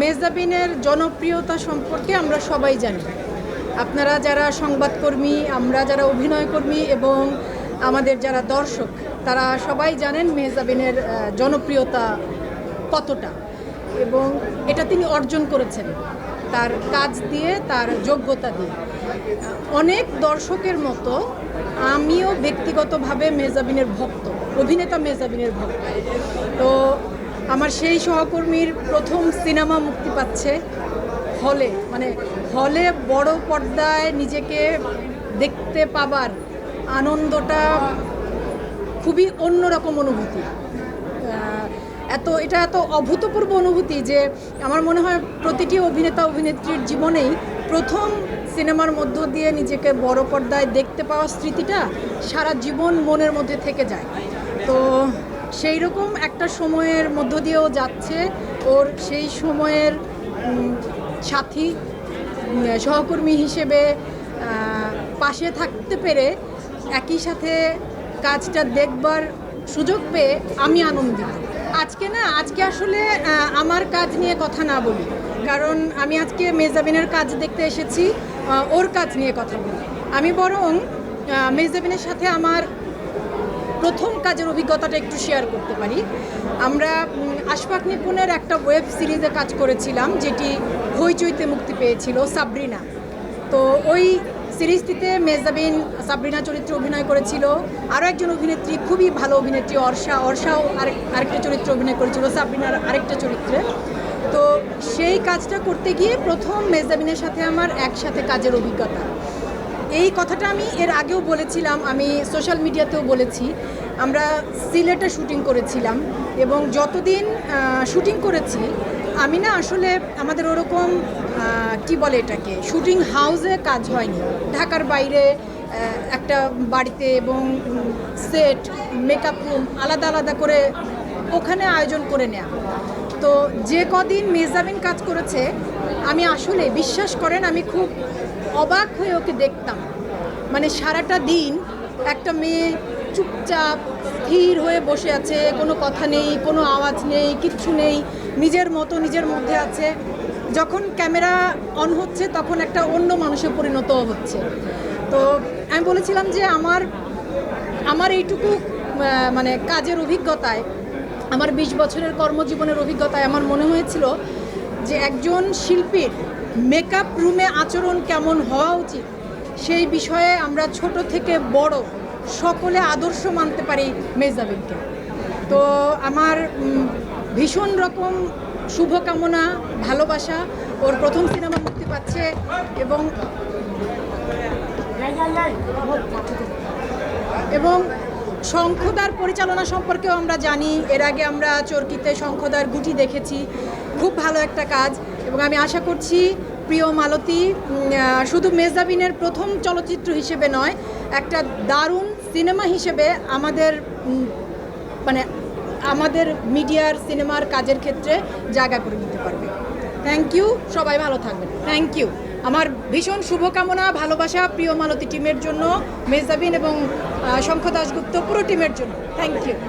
মেজাবিনের জনপ্রিয়তা সম্পর্কে আমরা সবাই জানি। আপনারা যারা সংবাদকর্মী আমরা যারা অভিনয়কর্মী এবং আমাদের যারা দর্শক তারা সবাই জানেন মেহজাবিনের আহ, জনপ্রিয়তা কতটা। এবং এটা তিনি অর্জন করেছেন তার কাজ দিয়ে তার যোগ্যতা দিয়ে। অনেক দর্শকের মতো আমিও ব্যক্তিগতভাবে মেজাবিনের ভক্ত অভিনেতা মেজাবিনের ভক্ত। তো আমার সেই সহকর্মীর প্রথম সিনেমা মুক্তি পাচ্ছে হলে। মানে হলে বড় পর্দায় নিজেকে দেখতে পাবার আনন্দটা খুবই অন্যরকম অনুভূতি। এত, এটা এত অভূতপূর্ব অনুভূতি যে আমার মনে হয় প্রতিটি অভিনেতা, অভিনেত্রীর জীবনেই প্রথম সিনেমার মধ্য দিয়ে নিজেকে বড় পর্দায় দেখতে পাওয়া স্মৃতিটা সারা জীবন মনের মধ্যে থেকে যায়। তো সেই রকম একটা সময়ের মধ্য দিয়েও যাচ্ছে। ওর সেই সময়ের সাথী সহকর্মী হিসেবে পাশে থাকতে পেরে একই সাথে কাজটা দেখবার সুযোগ পেয়ে আমি আনন্দিত। আজকে না, আজকে আসলে আমার কাজ নিয়ে কথা না বলি। কারণ আমি আজকে মেজাবিনের কাজ দেখতে এসেছি ওর কাজ নিয়ে কথা বলি। আমি বরং মেজাবিনের সাথে আমার প্রথম কাজের অভিজ্ঞতাটা একটু শেয়ার করতে পারি। আমরা আশফাক নিপুণের একটা ওয়েব সিরিজে কাজ করেছিলাম, যেটি হইচইতে মুক্তি পেয়েছিল, সাবরিনা। তো ওই সিরিজটিতে মেজাবিন, সাবরিনা চরিত্রে অভিনয় করেছিল। আরও একজন অভিনেত্রী, খুবই ভালো অভিনেত্রী, অর্ষা। অর্ষাও আরেক, আরেকটা চরিত্রে অভিনয় করেছিল, সাবরিনার আরেকটা চরিত্রে। তো সেই কাজটা করতে গিয়ে প্রথম মেজাবিনের সাথে আমার একসাথে কাজের অভিজ্ঞতা। এই কথাটা আমি এর আগেও বলেছিলাম, আমি সোশ্যাল মিডিয়াতেও বলেছি। আমরা সিলেটে শুটিং করেছিলাম এবং যতদিন শুটিং করেছি, আমি না আসলে আমাদের ওরকম কি বলে এটাকে শুটিং হাউসে কাজ হয়নি। ঢাকার বাইরে একটা বাড়িতে এবং সেট মেকআপ রুম আলাদা আলাদা করে ওখানে আয়োজন করে নেওয়া তো যে কদিন মেজাবিন কাজ করেছে আমি আসলে, বিশ্বাস করেন, আমি খুব অবাক হয়ে ওকে দেখতাম। মানে সারাটা দিন একটা মেয়ে চুপচাপ, স্থির হয়ে বসে আছে, কোনো কথা নেই, কোনো আওয়াজ নেই, কিচ্ছু নেই, নিজের মতো, নিজের মধ্যে আছে। যখন ক্যামেরা অন হচ্ছে, তখন একটা অন্য মানুষে পরিণত হচ্ছে। তো আমি বলেছিলাম যে আমার আমার এইটুকু মানে কাজের অভিজ্ঞতায়, আমার বিশ বছরের কর্মজীবনের অভিজ্ঞতায় আমার মনে হয়েছিল যে একজন শিল্পীর মেকআপ রুমে আচরণ কেমন হওয়া উচিত সেই বিষয়ে আমরা ছোট থেকে বড় সকলে আদর্শ মানতে পারি মেজাবিনকে তো আমার ভীষণ রকম শুভকামনা ভালোবাসা। ওর প্রথম সিনেমা মুক্তি পাচ্ছে এবং এবং শঙ্খদার পরিচালনা সম্পর্কেও আমরা জানি। এর আগে আমরা চরকিতে শঙ্খদার গুটি দেখেছি। খুব ভালো একটা কাজ। এবং আমি আশা করছি প্রিয় মালতী শুধু মেজাবিনের প্রথম চলচ্চিত্র হিসেবে নয়, একটা দারুণ সিনেমা হিসেবে আমাদের মানে আমাদের মিডিয়ার সিনেমার কাজের ক্ষেত্রে জায়গা করে দিতে পারবে। থ্যাংক ইউ সবাই ভালো থাকবেন। থ্যাংক ইউ আমার ভীষণ শুভকামনা, ভালোবাসা, প্রিয় মালতী টিমের জন্য মেজাবিন এবং শঙ্খ দাশগুপ্ত পুরো টিমের জন্য। Thank you